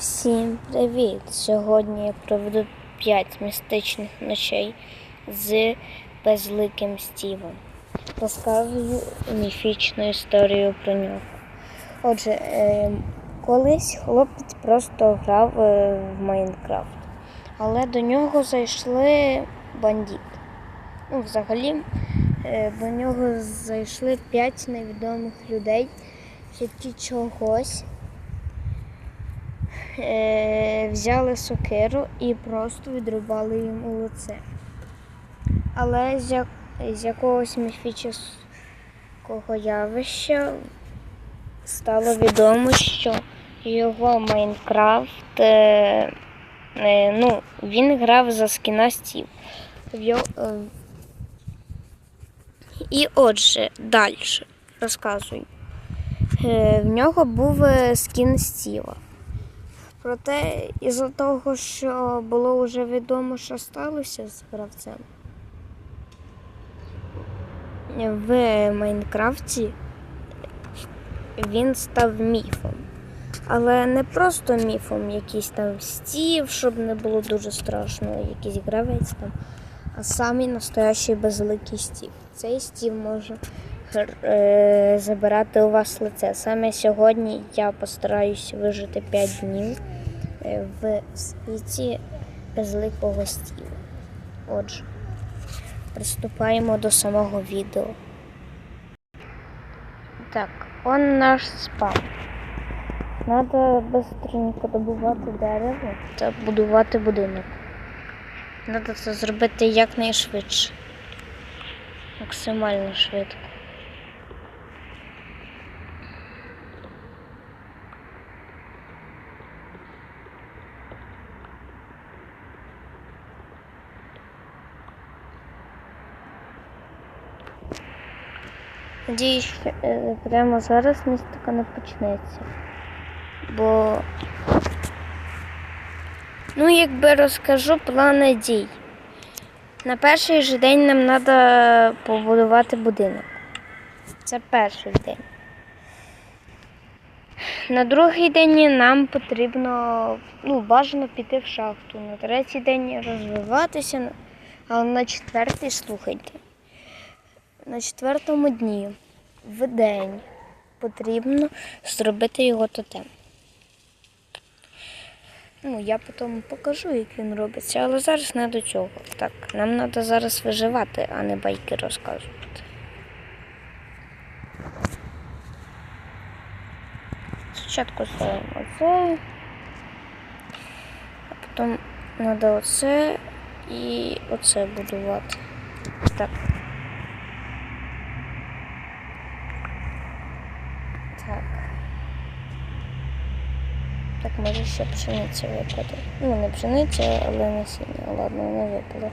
Всім привіт! Сьогодні я проведу 5 містичних ночей з безликим Стівом. Розказую міфічну історію про нього. Отже, е, колись хлопець просто грав е, в Майнкрафт, але до нього зайшли бандити. Ну, взагалі, е, до нього зайшли 5 невідомих людей, які чогось взяли сокиру і просто відрубали йому лице. Але з, з якогось міфічного явища стало відомо, що його Майнкрафт, е, е, ну, він грав за скіна Стів. Е, і отже, далі розказую. Е, в нього був е, скін Стіва. Проте, із-за того, що було вже відомо, що сталося з гравцем, в Майнкрафті він став міфом. Але не просто міфом, якийсь там стів, щоб не було дуже страшно, якийсь гравець там, а самий настоящий безликий стів. Цей стів може е, забирати у вас лице. Саме сьогодні я постараюсь вижити 5 днів в світі безликого стіла. Отже, приступаємо до самого відео. Так, он наш спам. Надо быстренько добувати дерево та будувати будинок. Надо це зробити якнайшвидше. Максимально швидко. Надіюсь, е, прямо зараз містика не почнеться. Бо, ну, якби розкажу плани дій. На перший же день нам треба побудувати будинок. Це перший день. На другий день нам потрібно ну, бажано піти в шахту. На третій день розвиватися, а на четвертий слухайте. На четвертому дні в день потрібно зробити його тотем. Ну, я потім покажу, як він робиться, але зараз не до цього. Так, нам треба зараз виживати, а не байки розказувати. Спочатку ставимо оце, а потім треба оце і оце будувати. Так. Так. Так, може ще пшениця випаде. Ну, не пшениця, але насіння. Ладно, вона випала.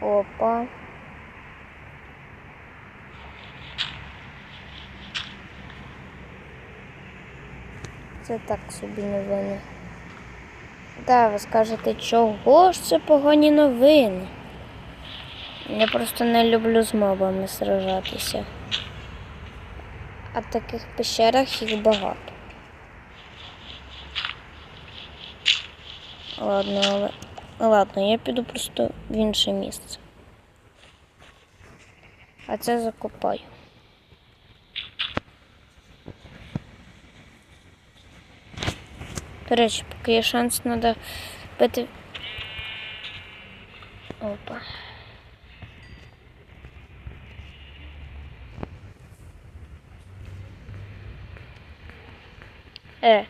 Опа. Це так собі новини. Да, ви скажете, чого ж це погані новини? Я просто не люблю з мобами сражатися. А в таких пещерах їх багато. Ладно, але. Ладно, я піду просто в інше місце. А це закопаю. До речі, поки є шанс, треба бити. Опа. Е.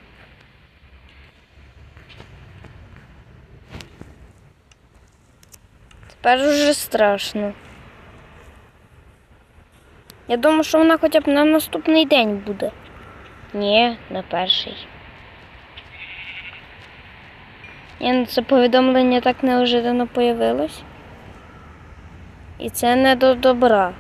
Тепер уже страшно. Я думаю, що вона хоча б на наступний день буде. Ні, на перший. Це повідомлення так неожиданно появилось. І це не до добра.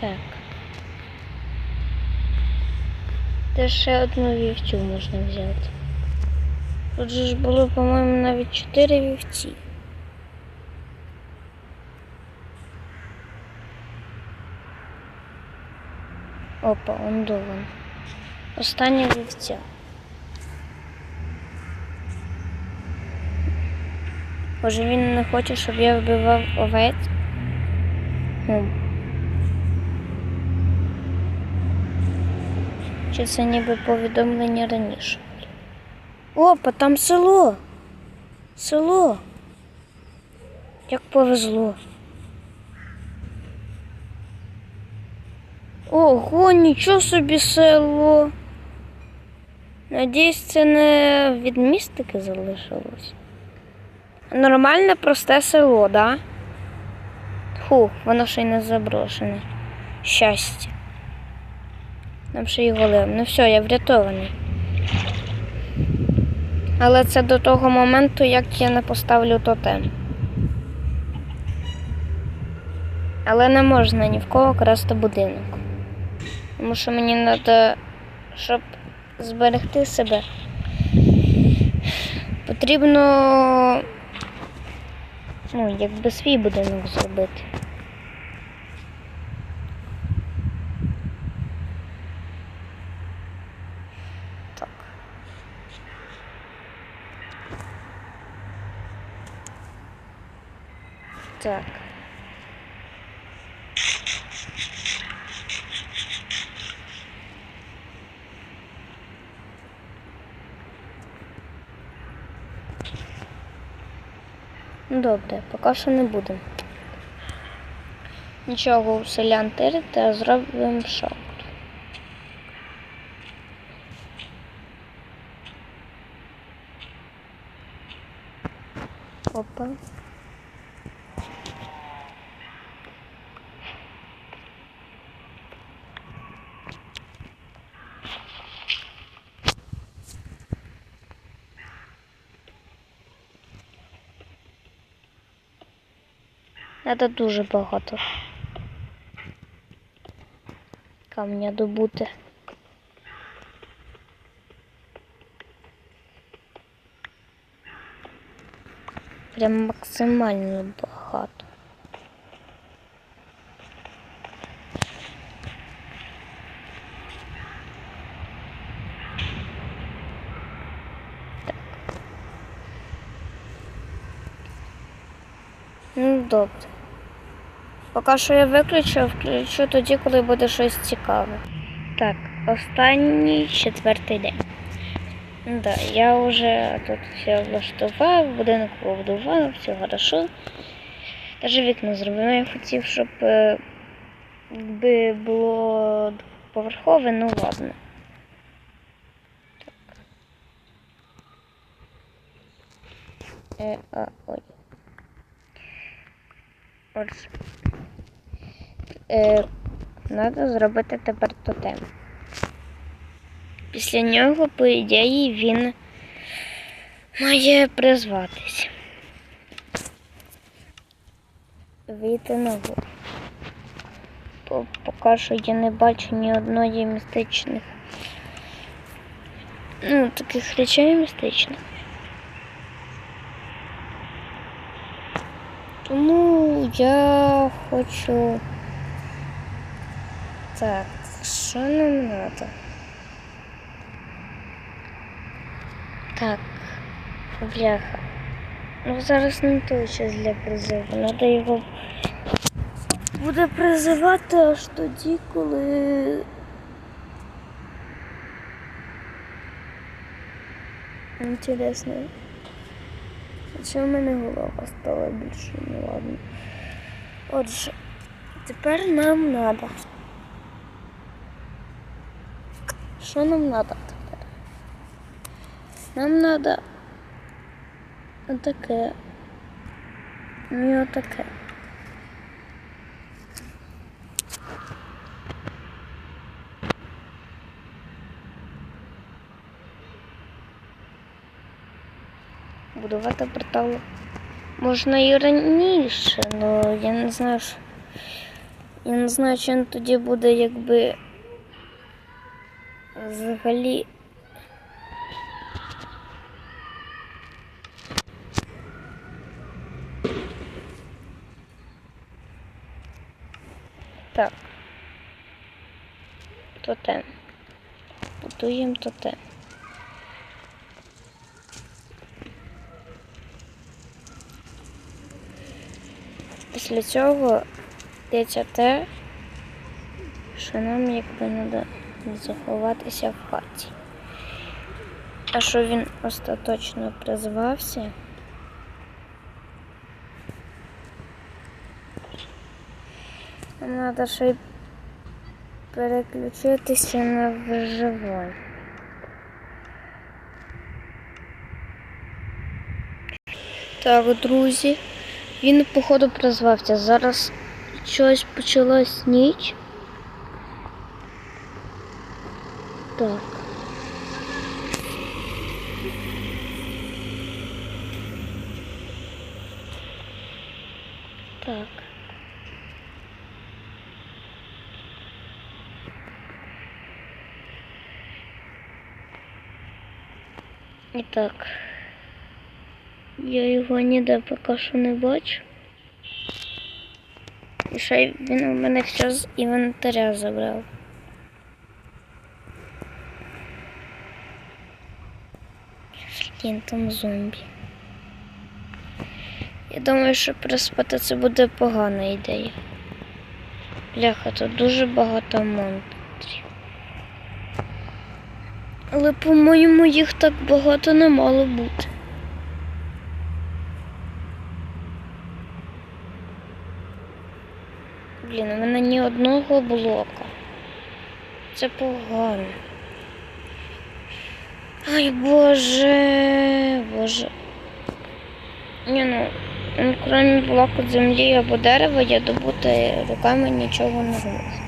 Так. Де ще одну вівцю можна взяти. Тут же ж було, по-моєму, навіть чотири вівці. Опа, он дован. Остання вівця. Може він не хоче, щоб я вбивав овець? Ну. Чи це ніби повідомлення раніше? Опа, там село. Село. Як повезло. Ого, нічого собі село. Надіюсь, це не від містики залишилось. Нормальне просте село, да? Фу, воно ще й не заброшене. Щастя. Нам ще й голим. Ну все, я врятований. Але це до того моменту, як я не поставлю тотем. Але не можна ні в кого красти будинок. Тому що мені треба, щоб зберегти себе, потрібно ну, якби свій будинок зробити. Так. Ну, Добре, поки що не будемо. Нічого селян тирити, а зробимо шахту. Опа. Треба дуже багато. Камня добути. Прям максимально багато. Так. Ну, добре. Поки що я виключу, включу тоді, коли буде щось цікаве. Так, останній четвертий день. Да, я вже тут все влаштував, будинок побудував, все хорошо. Даже вікна зробив. Я хотів, щоб е, якби було поверхове, ну ладно. Так. Е, а, ой. Отже. Е, Треба зробити тепер тотем. Після нього, по ідеї, він має призватись. Вийти на гору. Поки що я не бачу ні одної містичних. Ну, таких речей містичних. Тому я хочу. Так, що нам треба? Так, бляха. Ну зараз не той час для призиву. Треба його буде призивати аж тоді, коли. Інтересно. Чи в мене голова стала більше? Ну ладно. Отже, тепер нам треба. Що нам треба тепер? Нам треба отаке. І отаке. Будувати портал можна і раніше, але я не знаю, що Я не знаю, чи він тоді буде якби взагалі. Так. Тотем. Будуємо тотем. Після цього йдеться те, що нам якби треба заховатися в хаті. А що він остаточно призвався? Треба ще й переключитися на виживання. Так, друзі, він походу призвався. Зараз щось почалась ніч. Так. Так. І так. Я його ніде поки що не бачу. І ще він у мене все з інвентаря забрав. Блін, там зомбі. Я думаю, що приспати це буде погана ідея. Бляха, тут дуже багато монстрів. Але, по-моєму, їх так багато не мало бути. Блін, у мене ні одного блока. Це погано. Ай, боже, боже. Ні, ну, ну, крім блоку землі або дерева, я добути руками нічого не зможу.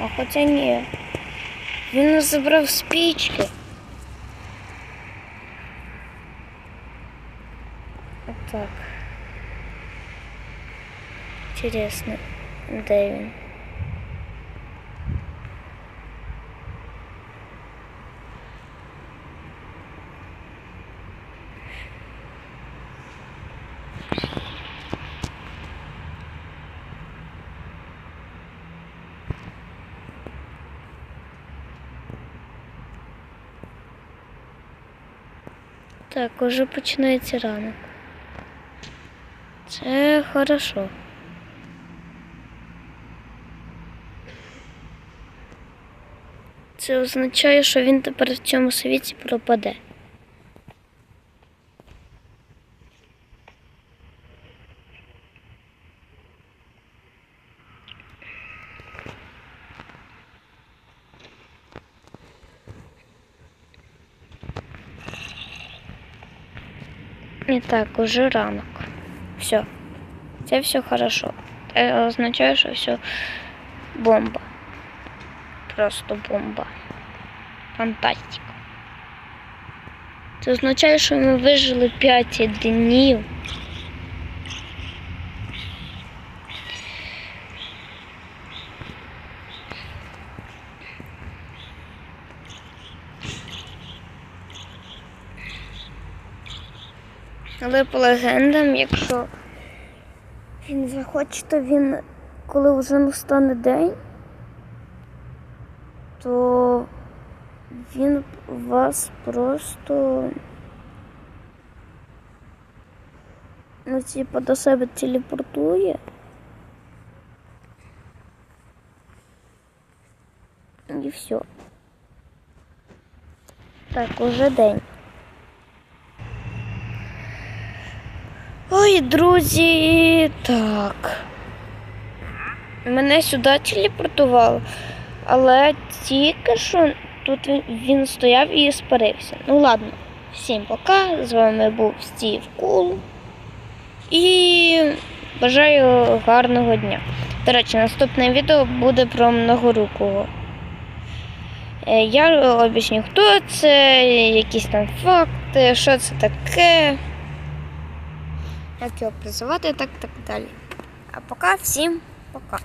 А хоча ні. Він не забрав спічки. Отак. Интересно, де він? Так, уже починається ранок. Це хорошо. Це означає, що він тепер в цьому світі пропаде. І так, уже ранок. Все. Це все хорошо. Це означає, що все бомба. Просто бомба. Фантастика. Це означає, що ми вижили 5 днів. Але по легендам, якщо він захоче, то він, коли вже настане день, то він вас просто ну, типу, до себе телепортує. І все. Так, уже день. Ой, друзі, так. Мене сюди телепортувало, але тільки що тут він, стояв і спарився. Ну ладно, всім пока. З вами був Стів Кул. І бажаю гарного дня. До речі, наступне відео буде про многорукого. Е, Я об'ясню, хто це, якісь там факти, що це таке як його призивати, так так далі. А поки всім пока.